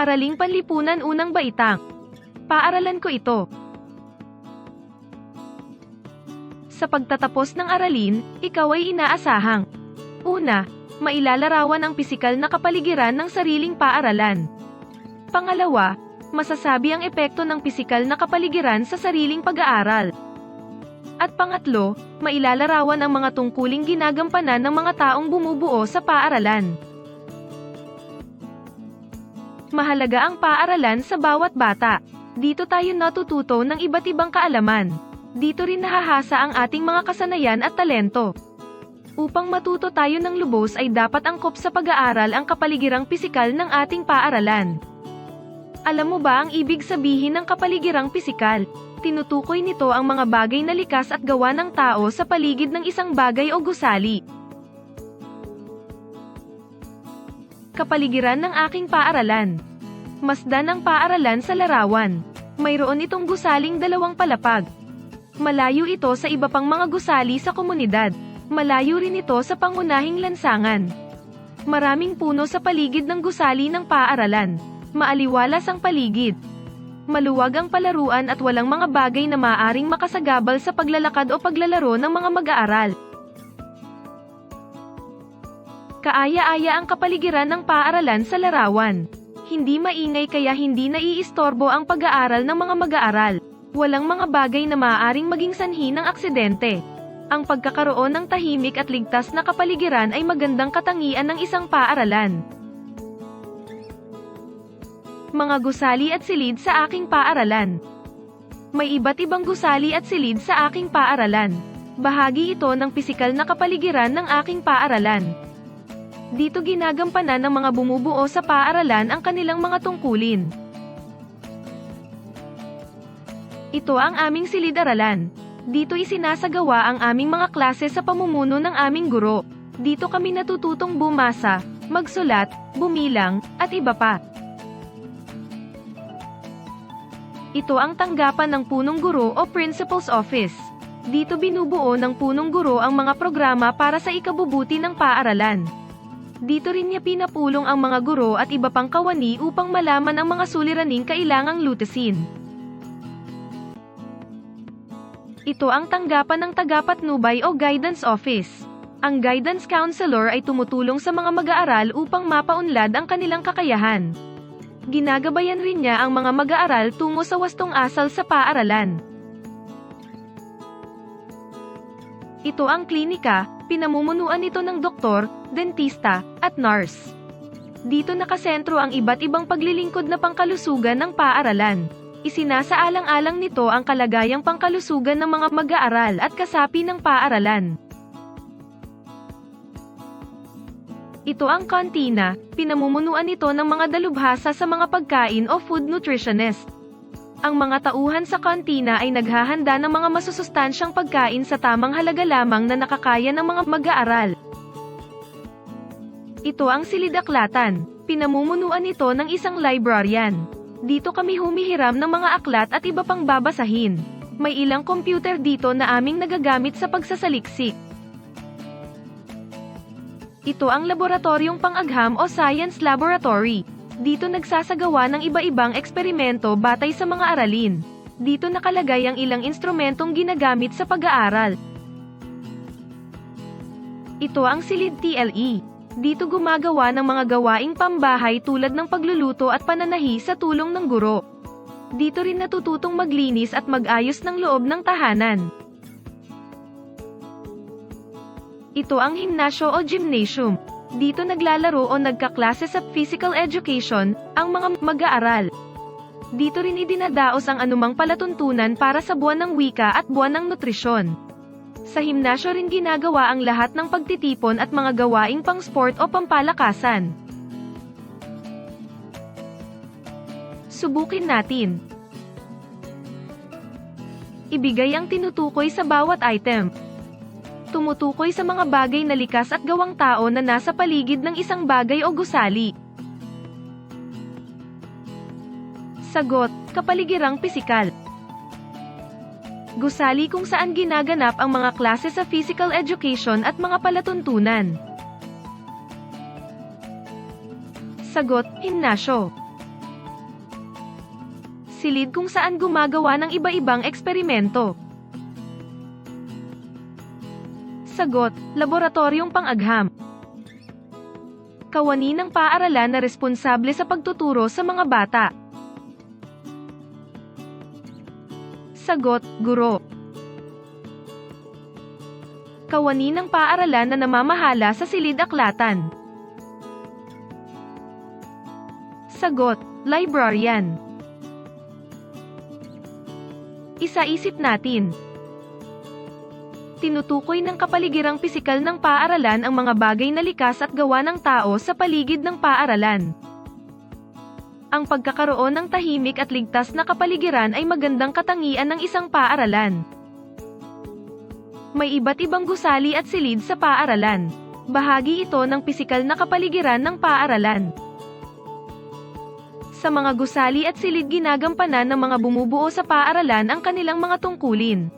Araling Panlipunan Unang Baitang. Paaralan ko ito. Sa pagtatapos ng aralin, ikaw ay inaasahang. Una, mailalarawan ang pisikal na kapaligiran ng sariling paaralan. Pangalawa, masasabi ang epekto ng pisikal na kapaligiran sa sariling pag-aaral. At pangatlo, mailalarawan ang mga tungkuling ginagampanan ng mga taong bumubuo sa paaralan. Mahalaga ang paaralan sa bawat bata. Dito tayo natututo ng iba't ibang kaalaman. Dito rin nahahasa ang ating mga kasanayan at talento. Upang matuto tayo ng lubos ay dapat angkop sa pag-aaral ang kapaligirang pisikal ng ating paaralan. Alam mo ba ang ibig sabihin ng kapaligirang pisikal? Tinutukoy nito ang mga bagay na likas at gawa ng tao sa paligid ng isang bagay o gusali. Kapaligiran ng aking paaralan. Masdan ang paaralan sa larawan. Mayroon itong gusaling dalawang palapag. Malayo ito sa iba pang mga gusali sa komunidad. Malayo rin ito sa pangunahing lansangan. Maraming puno sa paligid ng gusali ng paaralan. Maaliwalas ang paligid. Maluwag ang palaruan at walang mga bagay na maaring makasagabal sa paglalakad o paglalaro ng mga mag-aaral. Kaaya-aya ang kapaligiran ng paaralan sa larawan. Hindi maingay kaya hindi naiistorbo ang pag-aaral ng mga mag-aaral. Walang mga bagay na maaaring maging sanhi ng aksidente. Ang pagkakaroon ng tahimik at ligtas na kapaligiran ay magandang katangian ng isang paaralan. Mga gusali at silid sa aking paaralan. May iba't ibang gusali at silid sa aking paaralan. Bahagi ito ng pisikal na kapaligiran ng aking paaralan. Dito ginagampanan ng mga bumubuo sa paaralan ang kanilang mga tungkulin. Ito ang aming silid-aralan. Dito isinasagawa ang aming mga klase sa pamumuno ng aming guro. Dito kami natututong bumasa, magsulat, bumilang, at iba pa. Ito ang tanggapan ng punong guro o principal's office. Dito binubuo ng punong guro ang mga programa para sa ikabubuti ng paaralan. Dito rin niya pinapulong ang mga guro at iba pang kawani upang malaman ang mga suliraning kailangang lutesin. Ito ang tanggapan ng tagapatnubay o guidance office. Ang guidance counselor ay tumutulong sa mga mag-aaral upang mapaunlad ang kanilang kakayahan. Ginagabayan rin niya ang mga mag-aaral tungo sa wastong asal sa paaralan. Ito ang klinika, pinamumunuan ito ng doktor, dentista, at nurse. Dito nakasentro ang iba't ibang paglilingkod na pangkalusugan ng paaralan. Isinasaalang-alang nito ang kalagayang pangkalusugan ng mga mag-aaral at kasapi ng paaralan. Ito ang kantina, pinamumunuan ito ng mga dalubhasa sa mga pagkain o food nutritionist. Ang mga tauhan sa kantina ay naghahanda ng mga masusustansyang pagkain sa tamang halaga lamang na nakakaya ng mga mag-aaral. Ito ang silidaklatan, pinamumunuan ito ng isang librarian. Dito kami humihiram ng mga aklat at iba pang babasahin. May ilang computer dito na aming nagagamit sa pagsasaliksik. Ito ang laboratoryong pang-agham o science laboratory. Dito nagsasagawa ng iba-ibang eksperimento batay sa mga aralin. Dito nakalagay ang ilang instrumentong ginagamit sa pag-aaral. Ito ang silid TLE. Dito gumagawa ng mga gawaing pambahay tulad ng pagluluto at pananahi sa tulong ng guro. Dito rin natututong maglinis at mag-ayos ng loob ng tahanan. Ito ang himnasyo o gymnasium. Dito naglalaro o nagkaklase sa physical education, ang mga mag-aaral. Dito rin idinadaos ang anumang palatuntunan para sa buwan ng wika at buwan ng nutrisyon. Sa himnasyo rin ginagawa ang lahat ng pagtitipon at mga gawaing pang sport o pampalakasan. Subukin natin. Ibigay ang tinutukoy sa bawat item tumutukoy sa mga bagay na likas at gawang tao na nasa paligid ng isang bagay o gusali. Sagot, kapaligirang pisikal. Gusali kung saan ginaganap ang mga klase sa physical education at mga palatuntunan. Sagot, himnasyo. Silid kung saan gumagawa ng iba-ibang eksperimento. Sagot, laboratoryong pang-agham. Kawani ng paaralan na responsable sa pagtuturo sa mga bata. Sagot, guro. Kawani ng paaralan na namamahala sa silid-aklatan. Sagot, librarian. Isa-isip natin. Tinutukoy ng kapaligirang pisikal ng paaralan ang mga bagay na likas at gawa ng tao sa paligid ng paaralan. Ang pagkakaroon ng tahimik at ligtas na kapaligiran ay magandang katangian ng isang paaralan. May iba't ibang gusali at silid sa paaralan. Bahagi ito ng pisikal na kapaligiran ng paaralan. Sa mga gusali at silid ginagampanan ng mga bumubuo sa paaralan ang kanilang mga tungkulin.